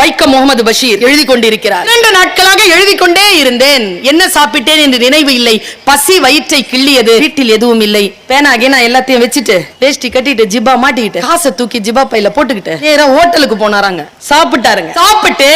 வைக்கம் முகமது பஷீர் எழுதி கொண்டிருக்கிறார் இரண்டு நாட்களாக எழுதி கொண்டே இருந்தேன். என்ன சாப்பிட்டேன் என்று நினைவு இல்லை. பசி வயிற்றை கிள்ளியது. வீட்டில் எதுவும் இல்லை. பேனாகி நான் எல்லாத்தையும் வச்சுட்டு வேஷ்டி கட்டிட்டு ஜிப்பா மாட்டிக்கிட்டு காசை தூக்கி ஜிப்பா பையில போட்டுக்கிட்டு நேரா ஹோட்டலுக்கு போனாராங்க. சாப்பிட்டாருங்க. சாப்பிட்டு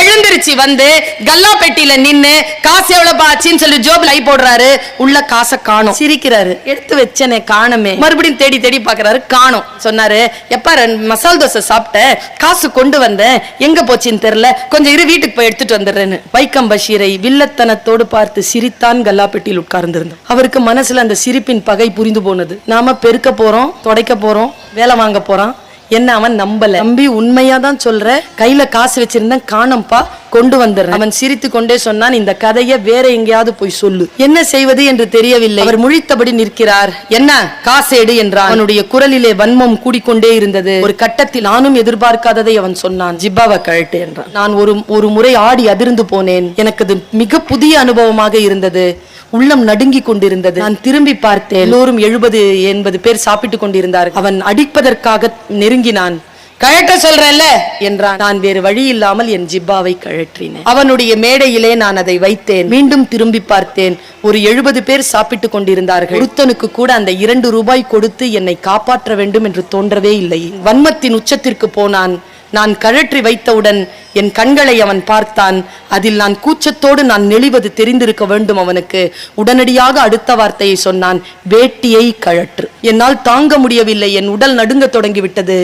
எழுந்திருச்சு வந்து கல்லா பெட்டியில நின்னு காசு எவ்வளவு ஆச்சுன்னு சொல்லி ஜோப்ல ஐ போடுறாரு. உள்ள காசை காணும். சிரிக்கிறாரு. எடுத்து வச்சனே காணுமே. மறுபடியும் தேடி தேடி பாக்குறாரு காணும். சொன்னாரு எப்ப மசால் தோசை சாப்பிட்டேன் காசு கொண்டு வந்தேன். எங்க போச்சுன்னு தெரியல. கொஞ்சம் இரு வீட்டுக்கு போய் எடுத்துட்டு வந்துடுறேன்னு. வைக்கம் பஷீரை வில்லத்தனத்தோடு பார்த்து சிரித்தான் கல்லாப்பெட்டியில் உட்கார்ந்திருந்தோம் அவருக்கு மனசுல அந்த சிரிப்பின் பகை புரிந்து போனது. நாம பெருக்க போறோம் தொடைக்க போறோம் வேலை வாங்க போறான். என்ன அவன் நம்பல. நம்பி உண்மையா தான் சொல்ற. கையில காசு வச்சிருந்தேன் காணம்பா கொண்டு வந்துடுறேன். அவன் சிரித்து கொண்டே சொன்னான் இந்த கதையை வேற எங்கேயாவது போய் சொல்லு. என்ன செய்வது என்று தெரியவில்லை. அவர் முழித்தபடி நிற்கிறார். என்ன? காசேடு எடு என்றான். அவனுடைய குரலிலே வன்மம் கூடிக்கொண்டே இருந்தது. ஒரு கட்டத்தில் நானும் எதிர்பார்க்காததை அவன் சொன்னான். ஜிப்பாவை கழட்டு என்றான். நான் ஒரு ஒரு முறை ஆடி அதிர்ந்து போனேன். எனக்கு அது மிக புதிய அனுபவமாக இருந்தது. உள்ளம் நடுங்கிக் கொண்டிருந்தது. நான் திரும்பி பார்த்தேன். எல்லோரும் எழுபது எண்பது பேர் சாப்பிட்டுக் கொண்டிருந்தார் அவன் அடிப்பதற்காக நெருங்கினான். கழட்ட சொல்றேன்ல? என்றான். நான் வேறு வழி இல்லாமல் என் ஜிப்பாவை கழற்றினேன். அவனுடைய மேடையிலே நான் அதை வைத்தேன். மீண்டும் திரும்பி பார்த்தேன். ஒரு எழுபது பேர் சாப்பிட்டுக் கொண்டிருந்தார்கள். ஒருத்தனுக்கு கூட அந்த இரண்டு ரூபாய் கொடுத்து என்னை காப்பாற்ற வேண்டும் என்று தோன்றவே இல்லை. வன்மத்தின் உச்சத்திற்கு போனான். நான் கழற்றி வைத்தவுடன் என் கண்களை அவன் பார்த்தான். அதில் நான் கூச்சத்தோடு நான் நெளிவது தெரிந்திருக்க வேண்டும் அவனுக்கு. உடனடியாக அடுத்த வார்த்தையை சொன்னான் வேட்டியை கழற்று. என்னால் தாங்க முடியவில்லை. என் உடல் நடுங்க தொடங்கிவிட்டது.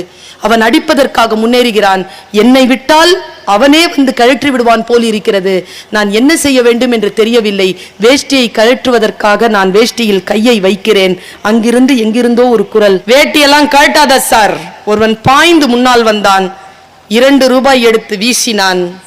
அவன் அடிப்பதற்காக முன்னேறுகிறான். என்னை விட்டால் அவனே வந்து கழற்றி விடுவான் போல் இருக்கிறது. நான் என்ன செய்ய வேண்டும் என்று தெரியவில்லை. வேஷ்டியை கழற்றுவதற்காக நான் வேஷ்டியில் கையை வைக்கிறேன். அங்கிருந்து எங்கிருந்தோ ஒரு குரல் வேட்டியெல்லாம் கழட்டாத சார். ஒருவன் பாய்ந்து முன்னால் வந்தான். இரண்டு ரூபாய் எடுத்து வீசினான்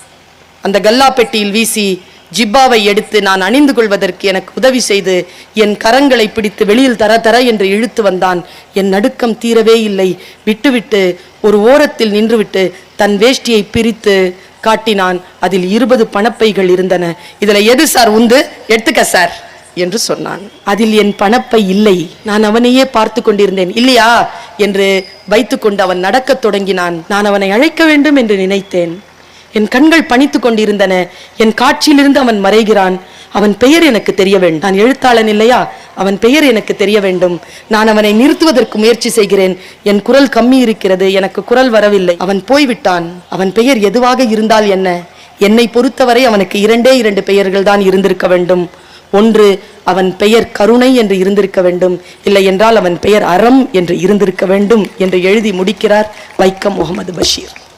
அந்த கல்லா பெட்டியில் வீசி ஜிப்பாவை எடுத்து நான் அணிந்து கொள்வதற்கு எனக்கு உதவி செய்து என் கரங்களை பிடித்து வெளியில் தர தர என்று இழுத்து வந்தான். என் நடுக்கம் தீரவே இல்லை. விட்டுவிட்டு ஒரு ஓரத்தில் நின்றுவிட்டு தன் வேஷ்டியை பிரித்து காட்டினான். அதில் இருபது பணப்பைகள் இருந்தன. இதில் எது சார் உந்து எடுத்துக்க சார். என்று சொன்னான். அதில் என் பணப்பை இல்லை. நான் அவனையே பார்த்து கொண்டிருந்தேன். இல்லையா? என்று வைத்துக்கொண்டு அவன் நடக்கத் தொடங்கினான். நான் அவனை அழைக்க வேண்டும் என்று நினைத்தேன். என் கண்கள் பணித்து கொண்டிருந்தன. என் காட்சியிலிருந்து அவன் மறைகிறான். அவன் பெயர் எனக்கு தெரிய வேண்டும். நான் எழுத்தாளன் இல்லையா? அவன் பெயர் எனக்கு தெரிய வேண்டும். நான் அவனை நிறுத்துவதற்கு முயற்சி செய்கிறேன். என் குரல் கம்மி இருக்கிறது. எனக்கு குரல் வரவில்லை. அவன் போய்விட்டான். அவன் பெயர் எதுவாக இருந்தால் என்ன? என்னை பொறுத்தவரை அவனுக்கு இரண்டே இரண்டு பெயர்கள் தான் இருந்திருக்க வேண்டும். ஒன்று அவன் பெயர் கருணை என்று இருந்திருக்க வேண்டும். இல்லை என்றால் அவன் பெயர் அறம் என்று இருந்திருக்க வேண்டும் என்று எழுதி முடிக்கிறார் வைக்கம் முகமது பஷீர்.